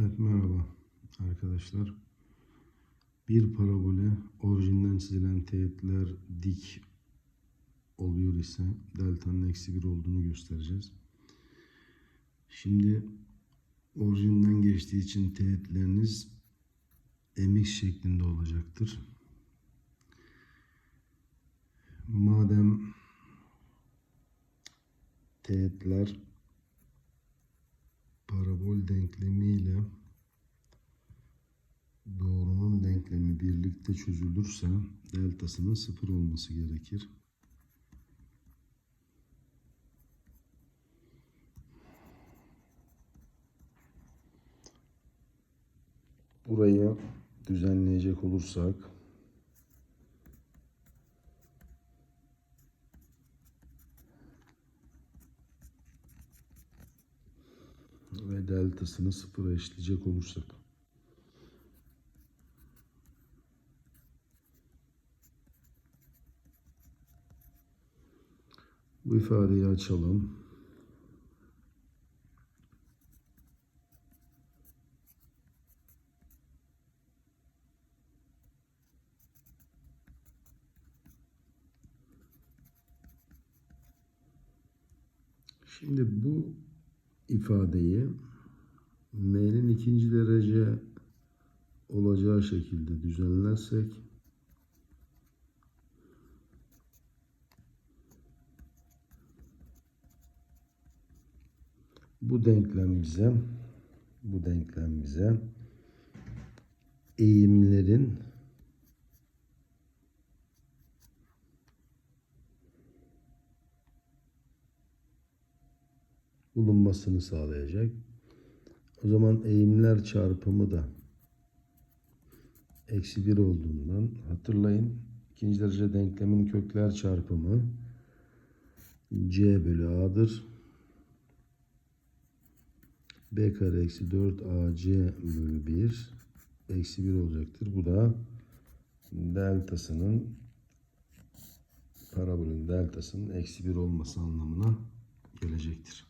Evet merhaba arkadaşlar. Bir parabole orijinden çizilen teğetler dik oluyor ise delta'nın eksi bir olduğunu göstereceğiz. Şimdi orijinden geçtiği için teğetleriniz mx şeklinde olacaktır. Madem teğetler parabol denklemiyle doğrunun denklemi birlikte çözülürse deltasının sıfır olması gerekir. Burayı düzenleyecek olursak ve deltasını sıfıra eşitleyecek olursak. Bu ifadeyi açalım. Şimdi bu ifadeyi m'nin ikinci derece olacağı şekilde düzenlersek bu denklem bize bu denklem bize eğimlerin bulunmasını sağlayacak. O zaman eğimler çarpımı da eksi 1 olduğundan hatırlayın ikinci derece denklemin kökler çarpımı c bölü a'dır. b kare eksi 4 ac bölü 1 eksi 1 olacaktır. Bu da deltasının parabolün deltasının eksi 1 olması anlamına gelecektir.